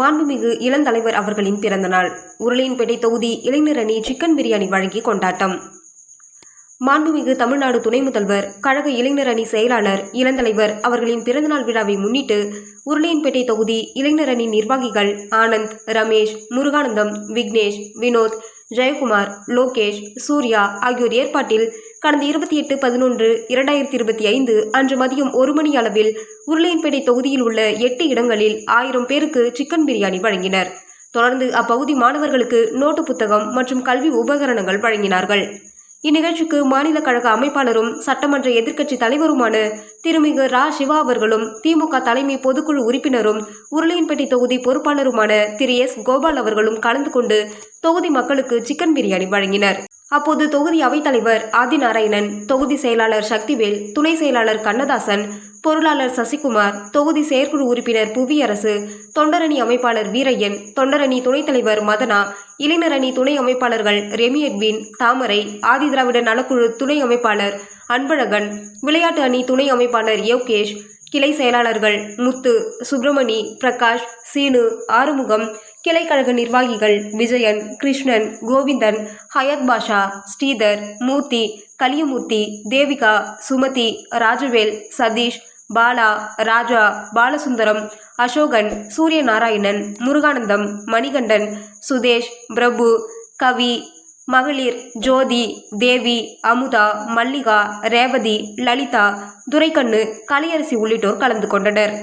மாண்புமிகு இளந்தலைவர் அவர்களின் பிறந்தநாள் உருளையன்பேட்டை தொகுதி இளைஞர் அணி சிக்கன் பிரியாணி வழங்கி கொண்டாட்டம். மாண்புமிகு தமிழ்நாடு துணை முதல்வர் கழக இளைஞர் அணி செயலாளர் இளந்தலைவர் அவர்களின் பிறந்தநாள் விழாவை முன்னிட்டு உருளையன்பேட்டை தொகுதி இளைஞர் அணி நிர்வாகிகள் ஆனந்த் ரமேஷ் முருகானந்தம் விக்னேஷ் வினோத் ஜெயக்குமார் லோகேஷ் சூர்யா ஆகியோர் ஏற்பாட்டில் கடந்த இருபத்தி எட்டு பதினொன்று இரண்டாயிரத்தி இருபத்தி ஐந்து அன்று மதியம் ஒரு மணி அளவில் உருளையன்பேட்டை தொகுதியில் உள்ள எட்டு இடங்களில் ஆயிரம் பேருக்கு சிக்கன் பிரியாணி வழங்கினர். தொடர்ந்து அப்பகுதி மாணவர்களுக்கு நோட்டு புத்தகம் மற்றும் கல்வி உபகரணங்கள் வழங்கினார்கள். இந்நிகழ்ச்சிக்கு மாநில கழக அமைப்பாளரும் சட்டமன்ற எதிர்க்கட்சி தலைவருமான திருமிகு ரா. சிவா அவர்களும் திமுக தலைமை பொதுக்குழு உறுப்பினரும் உருளையன்பேட்டை தொகுதி பொறுப்பாளருமான திரு. எஸ். கோபால் அவர்களும் கலந்து கொண்டு தொகுதி மக்களுக்கு சிக்கன் பிரியாணி வழங்கினர். அப்போது தொகுதி அவைத்தலைவர் ஆதிநாராயணன் தொகுதி செயலாளர் சக்திவேல் துணை செயலாளர் கண்ணதாசன் பொருளாளர் சசிகுமார் தொகுதி செயற்குழு உறுப்பினர் புவியரசு தொண்டரணி அமைப்பாளர் வீரையன் தொண்டரணி துணைத் தலைவர் மதனா இளைஞர் அணி துணை அமைப்பாளர்கள் ரெமி எட்வின் தாமரை ஆதிதிராவிட நலக்குழு துணை அமைப்பாளர் அன்பழகன் விளையாட்டு அணி துணை அமைப்பாளர் யோகேஷ் கிளை செயலாளர்கள் முத்து சுப்பிரமணி பிரகாஷ் சீனு ஆறுமுகம் கிளைக்கழக நிர்வாகிகள் விஜயன் கிருஷ்ணன் கோவிந்தன் ஹயத் பாஷா ஸ்ரீதர் மூர்த்தி கலியமூர்த்தி தேவிகா சுமதி ராஜவேல் சதீஷ் பாலா ராஜா பாலசுந்தரம் அசோகன் சூரியநாராயணன் முருகானந்தம் மணிகண்டன் சுதேஷ் பிரபு கவி மகளிர் ஜோதி தேவி அமுதா மல்லிகா ரேவதி லலிதா துரைக்கண்ணு கலையரசி உள்ளிட்டோர் கலந்து கொண்டனர்.